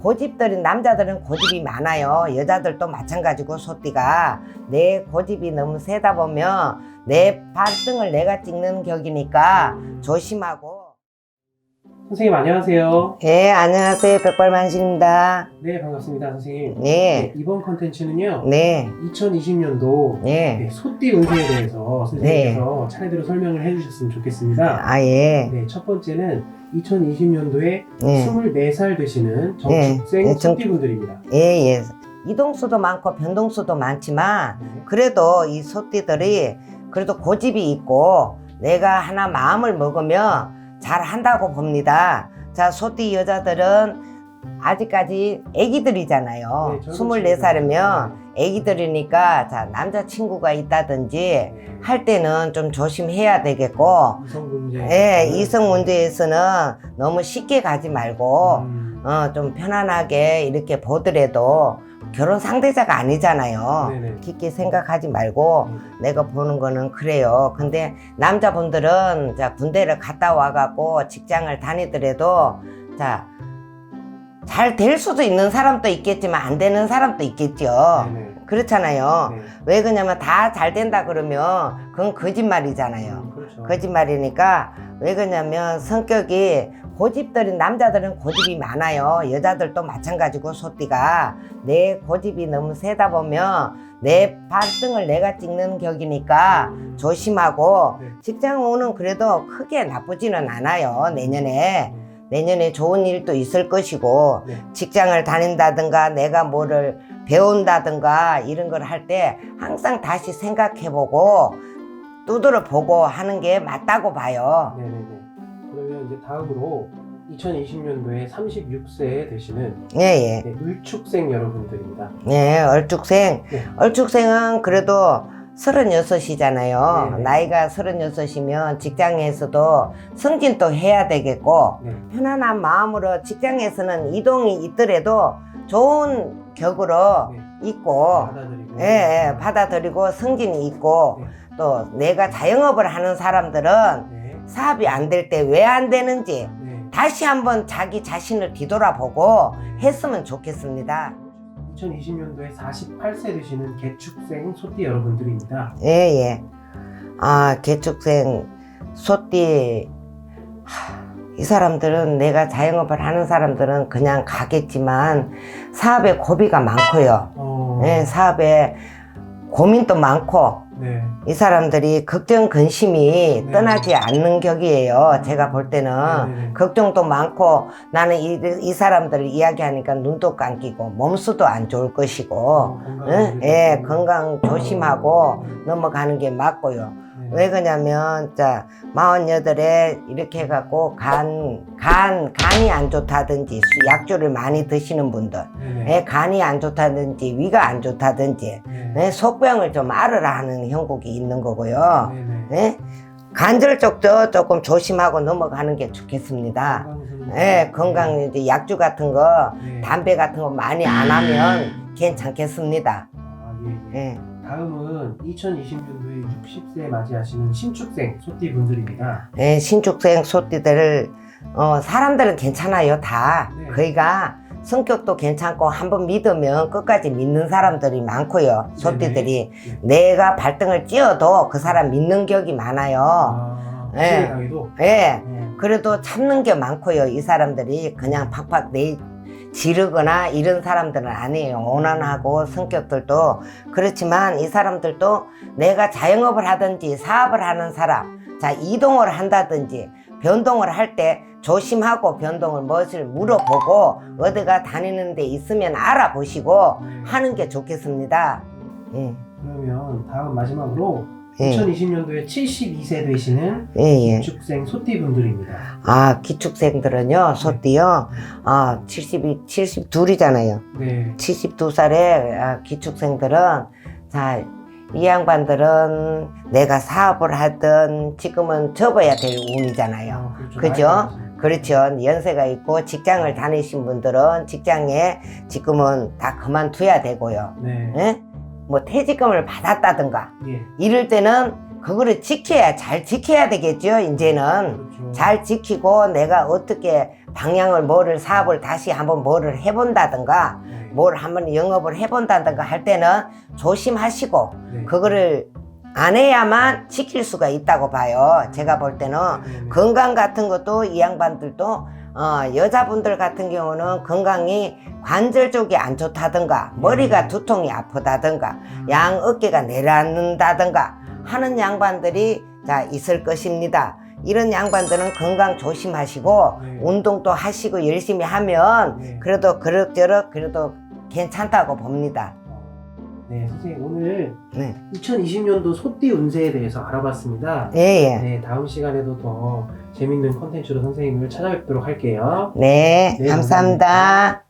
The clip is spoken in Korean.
고집들인 남자들은 고집이 많아요. 여자들도 마찬가지고 소띠가 내 고집이 너무 세다 보면 내 발등을 내가 찍는 격이니까 조심하고. 선생님 안녕하세요. 예, 안녕하세요. 백발만신입니다. 네 반갑습니다 선생님. 네, 이번 컨텐츠는요. 네, 2020년도 네. 소띠 운세에 대해서 선생님께서 차례대로 설명을 해주셨으면 좋겠습니다. 아, 예. 네, 첫 번째는 2020년도에 네. 24살 되시는 네. 정축생 네, 정- 소띠분들입니다. 예, 예. 이동수도 많고 변동수도 많지만 네. 그래도 이 소띠들이 그래도 고집이 있고 내가 하나 마음을 먹으면 잘 한다고 봅니다. 자, 소띠 여자들은 아직까지 애기들이잖아요. 네, 젊은 24살이면 애기들이니까 자, 남자친구가 있다든지 네. 할 때는 좀 조심해야 되겠고 이성 문제. 예, 이성 문제에서는 너무 쉽게 가지 말고 음, 어, 좀 편안하게 이렇게 보더라도 결혼 상대자가 아니잖아요. 네네. 깊게 생각하지 말고 음, 내가 보는 거는 그래요. 근데 남자분들은 자 군대를 갔다 와갖고 직장을 다니더라도 자 잘 될 수도 있는 사람도 있겠지만 안 되는 사람도 있겠죠. 네네. 그렇잖아요. 네. 왜 그러냐면 다 잘 된다 그러면 그건 거짓말이잖아요. 음, 그렇죠. 거짓말이니까 왜 그러냐면 성격이 고집들인 남자들은 고집이 많아요. 여자들도 마찬가지고 소띠가 내 고집이 너무 세다 보면 내 발등을 내가 찍는 격이니까 음, 조심하고 네. 직장 오는 그래도 크게 나쁘지는 않아요. 내년에 음, 내년에 좋은 일도 있을 것이고 네. 직장을 다닌다든가 내가 뭐를 배운다든가 이런 걸 할 때 항상 다시 생각해보고 두드려 보고 하는 게 맞다고 봐요. 네네네. 그러면 이제 다음으로 2020년도에 36세 되시는 예, 예. 네, 을축생 여러분들입니다. 예, 얼죽생. 네. 얼죽생은 그래도 36이잖아요. 네, 네. 나이가 36이면 직장에서도 승진도 해야 되겠고, 네. 편안한 마음으로 직장에서는 이동이 있더라도 좋은 격으로 네. 있고, 받아들이고. 예, 예, 받아들이고 승진이 있고, 네. 또 내가 자영업을 하는 사람들은 네. 사업이 안 될 때 왜 안 되는지 네. 다시 한번 자기 자신을 뒤돌아보고 네. 했으면 좋겠습니다. 2020년도에 48세 되시는 개축생 소띠 여러분들입니다. 예, 예. 아, 개축생, 소띠. 하, 이 사람들은 내가 자영업을 하는 사람들은 그냥 가겠지만 사업에 고비가 많고요. 어, 예, 사업에 고민도 많고 네. 이 사람들이 걱정 근심이 네. 떠나지 않는 격이에요. 제가 볼 때는 네네네. 걱정도 많고 나는 이, 이 사람들을 이야기하니까 눈도 감기고 몸수도 안 좋을 것이고 어, 응? 예, 건강 조심하고 넘어가는 게 맞고요. 네. 왜 그러냐면 자 마흔여덟에 이렇게 해갖고 간, 간, 간이 안 좋다든지 수- 약주를 많이 드시는 분들 네네. 예, 간이 안 좋다든지 위가 안 좋다든지 네. 예, 속병을 좀 앓으라 하는 형국이 있는 거고요. 네네. 예? 관절 쪽도 조금 조심하고 넘어가는 게 좋겠습니다. 예, 건강 이제 약주 같은 거, 네. 담배 같은 거 많이 안 하면 괜찮겠습니다. 아, 예, 예. 예. 다음은 2020년도에 60세 맞이하시는 신축생 소띠 분들입니다. 예, 신축생 소띠들 어, 사람들은 괜찮아요, 다. 네. 거기가 성격도 괜찮고 한번 믿으면 끝까지 믿는 사람들이 많고요. 소띠들이 네. 내가 발등을 찧어도 그 사람 믿는 격이 많아요. 아, 예. 강의도. 예. 네. 그래도 참는 게 많고요. 이 사람들이 그냥 팍팍 내 지르거나 이런 사람들은 아니에요. 온화하고 성격들도 그렇지만 이 사람들도 내가 자영업을 하든지 사업을 하는 사람, 자 이동을 한다든지 변동을 할 때 조심하고 변동을 무엇을 물어보고 어디가 다니는 데 있으면 알아보시고 네. 하는 게 좋겠습니다. 예, 그러면 다음 마지막으로 예, 2020년도에 72세 되시는 예, 예. 축생 소띠 분들입니다. 아 기축생들은요, 소띠요, 아 72, 72이잖아요. 네. 72살의 아, 기축생들은 자, 이 양반들은 내가 사업을 하든 지금은 접어야 될 운이잖아요. 아, 그렇죠. 그죠? 나이가 있으니까. 그렇죠. 연세가 있고 직장을 다니신 분들은 직장에 지금은 다 그만둬야 되고요. 네. 예? 뭐 퇴직금을 받았다든가 예. 이럴 때는 그거를 지켜야 잘 지켜야 되겠죠. 이제는 그렇죠. 잘 지키고 내가 어떻게 방향을 뭐를 사업을 다시 한번 뭐를 해본다든가 네. 뭘 한번 영업을 해본다든가 할 때는 조심하시고 네. 그거를 안 해야만 지킬 수가 있다고 봐요. 제가 볼 때는 네, 네. 건강 같은 것도 이 양반들도 어, 여자분들 같은 경우는 건강이 관절 쪽이 안 좋다든가 머리가 두통이 아프다든가 양 어깨가 내려앉는다든가 하는 양반들이 자 있을 것입니다. 이런 양반들은 건강 조심하시고 네. 운동도 하시고 열심히 하면 네. 그래도 그럭저럭 그래도 괜찮다고 봅니다. 네, 선생님 오늘 네. 2020년도 소띠 운세에 대해서 알아봤습니다. 예, 예. 네, 다음 시간에도 더 재밌는 컨텐츠로 선생님을 찾아뵙도록 할게요. 네, 네, 감사합니다.